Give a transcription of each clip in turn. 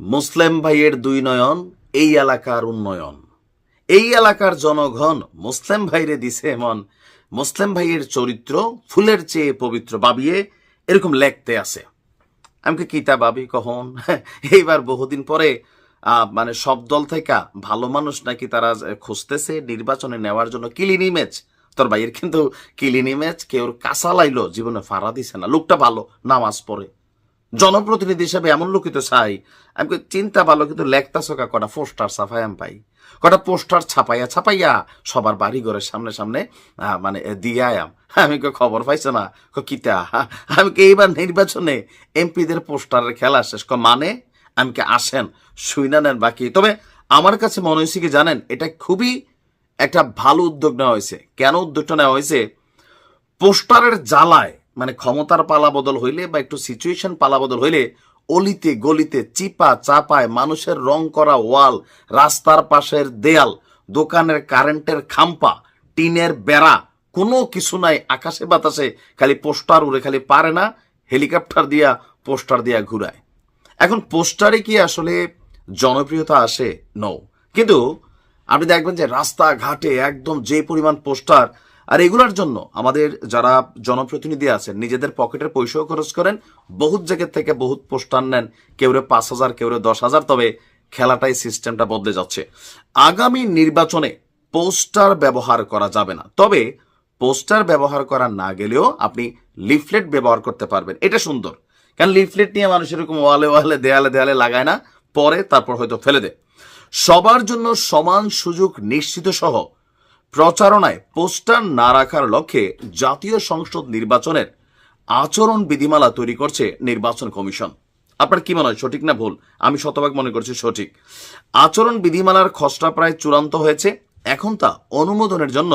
মুসলিম ভাইয়ের দুই নয়ন, এই এলাকার উন্নয়ন। এই এলাকার জনগণ মুসলিম ভাইরে দিছে এমন, মুসলিম ভাইয়ের চরিত্র ফুলের চেয়ে পবিত্র বাবিয়ে এরকম লেখতে আছে। আমাকে কিতা ভাবি কখন এইবার বহুদিন পরে মানে সব দল থেকে ভালো মানুষ নাকি তারা খুঁজতেছে নির্বাচনে নেওয়ার জন্য কিলিন ইমেজ তোর ভাইয়ের কিন্তু কিলিন ইমেজ কেউ কাঁচা লাইলো, জীবনে ফাড়া দিছে না। লোকটা ভালো, নামাজ পড়ে। জনপ্রতিনিধি হিসেবে এমন লোকই তো চাই আমি চিন্তা ভালো কিন্তু লেখতা সকা কটা পোস্টার ছাপাই আমি পাই। কটা পোস্টার ছাপাইয়া ছাপাইয়া সবার বাড়ি ঘরের সামনে সামনে মানে দিয়ে আয়াম। আমি কই, খবর পাইছো না? কিতা? আমি কি এইবার নির্বাচনে এমপিদের পোস্টারের খেলা শেষ। কই, মানে? আমি কি আসেন শুইনা নেন বাকি। তবে আমার কাছে মনে হয়েছে কি জানেন এটা খুবই একটা ভালো উদ্যোগ নেওয়া হয়েছে কেন উদ্যোগটা নেওয়া হয়েছে পোস্টারের জ্বালায় মানে ক্ষমতার পালা বদল হইলে বা একটু সিচুয়েশন পালা বদল হইলে অলিতে, গলিতে, চিপা, চাপায় মানুষের রং করা ওয়াল, রাস্তার পাশের দেয়াল, দোকানের কারেন্টের খাম্পা, টিনের বেড়া, কোনো কিছু নাই আকাশে বাতাসে, খালি পোস্টার উড়ে খালি পারে না, হেলিকপ্টার দিয়া পোস্টার দিয়া ঘুরায়। এখন পোস্টারে কি আসলে জনপ্রিয়তা আসে? নও কিন্তু আপনি দেখবেন যে রাস্তাঘাটে একদম যে পরিমাণ পোস্টার আর এগুলোর জন্য আমাদের যারা জনপ্রতিনিধি আছেন, নিজেদের পকেটের পয়সাও খরচ করেন, বহুত জায়গা থেকে বহুত পোস্টার নেন কেউরে পাঁচ হাজার, কেউরে দশ হাজার, তবে খেলাটাই সিস্টেমটা বদলে যাচ্ছে। আগামী নির্বাচনে পোস্টার ব্যবহার করা যাবে না। তবে পোস্টার ব্যবহার করা না গেলেও আপনি লিফলেট ব্যবহার করতে পারবেন। এটা সুন্দর। কারণ লিফলেট নিয়ে মানুষ এরকম ওয়ালে ওয়ালে, দেয়ালে দেয়ালে লাগায় না, পরে তারপর হয়তো ফেলে দেয়। সবার জন্য সমান সুযোগ নিশ্চিত সহ প্রচারণায় পোস্টার না রাখার লক্ষ্যে জাতীয় সংসদ নির্বাচনের আচরণ বিধিমালা তৈরি করছে নির্বাচন কমিশন। আপনার কি মনে হয়, সঠিক না ভুল? আমি শতভাগ মনে করছি সঠিক। আচরণ বিধিমালার খসড়া প্রায় চূড়ান্ত হয়েছে। এখন তা অনুমোদনের জন্য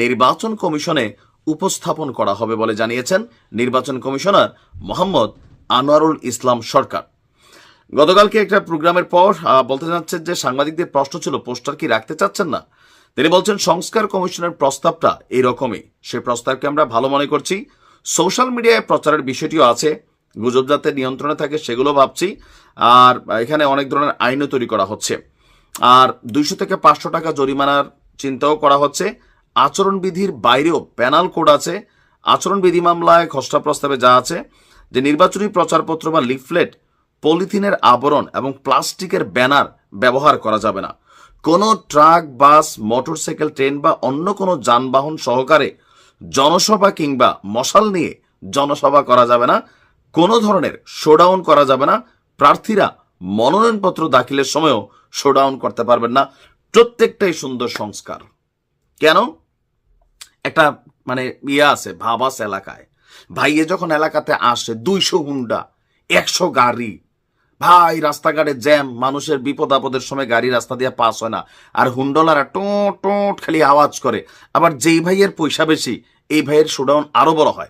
নির্বাচন কমিশনে উপস্থাপন করা হবে বলে জানিয়েছেন নির্বাচন কমিশনার মোহাম্মদ আনোয়ারুল ইসলাম সরকার। গতকালকে একটা প্রোগ্রামের পর বলতে চাচ্ছেন যে সাংবাদিকদের প্রশ্ন ছিল, পোস্টার কি রাখতে চাচ্ছেন না? তিনি বলছেন, সংস্কার কমিশনের প্রস্তাবটা এইরকমই সে প্রস্তাবকে আমরা ভালো মনে করছি। সোশ্যাল মিডিয়ায় প্রচারের বিষয়টিও আছে। গুজব যাতে নিয়ন্ত্রণে থাকে, সেগুলো ভাবছি। আর এখানে অনেক ধরনের আইনও তৈরি করা হচ্ছে। আর দুইশো থেকে পাঁচশো টাকা জরিমানার চিন্তাও করা হচ্ছে। আচরণবিধির বাইরেও প্যানাল কোড আছে। আচরণবিধি মামলায় খসড়া প্রস্তাবে যা আছে, যে নির্বাচনী প্রচারপত্র বা লিফলেট পলিথিনের আবরণ এবং প্লাস্টিকের ব্যানার ব্যবহার করা যাবে না। কোনো ট্রাক, বাস, মোটরসাইকেল, ট্রেন বা অন্য কোনো যানবাহন সহকারে জনসভা কিংবা মশাল নিয়ে জনসভা করা যাবে না। কোনো ধরনের শোডাউন করা যাবে না। প্রার্থীরা মনোনয়নপত্র দাখিলের সময়ও শোডাউন করতে পারবেন না। প্রত্যেকটাই সুন্দর সংস্কার। কেন? একটা মানে ইয়ে আছে ভাব আছে এলাকায়। ভাইয়ে যখন এলাকাতে আসে, দুইশো হুন্ডা, একশো গাড়ি ভাই, রাস্তাঘাটে জ্যাম, মানুষের বিপদ আপদের সময় গাড়ি রাস্তা দিয়ে পাস হয় না। আর হুন্ডলারা টোট টোট খালি আওয়াজ করে। আবার যেই ভাইয়ের পয়সা বেশি, এই ভাইয়ের শোডাউন আরও বড় হয়।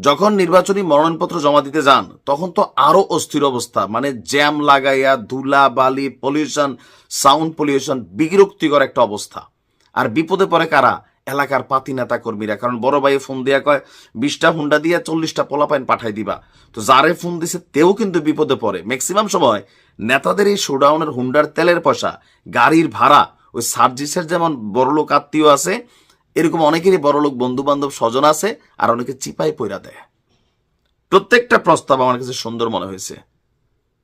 যখন নির্বাচনী মনোনয়নপত্র জমা দিতে যান, তখন তো আরও অস্থির অবস্থা। মানে জ্যাম লাগাইয়া, ধুলা, বালি পলিউশন সাউন্ড পলিউশন বিরক্তিকর একটা অবস্থা। আর বিপদে পড়ে কারা? এলাকার পাতি নেতা কর্মীরা। কারণ বড় ভাই ফোন দিয়া কয়, বিশটা হুন্ডা দিয়া চল্লিশটা পোলাপাইন পাঠাই দিবা। তো যারে ফোন দিছে, তেও কিন্তু বিপদে পড়ে। ম্যাক্সিমাম সময় নেতাদের এই শোডাউনের হুন্ডার তেলের পয়সা, গাড়ির ভাড়া, ওই সার্জিসের যেমন বড়লোক আত্মীয় আছে, এরকম অনেকেরই বড়লোক বন্ধু বান্ধব স্বজন আছে, আর অনেকে চিপাই পয়রা দেয়। প্রত্যেকটা প্রস্তাব আমার কাছে সুন্দর মনে হয়েছে।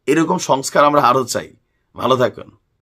এরকম সংস্কার আমরা আরও চাই। ভালো থাকুন।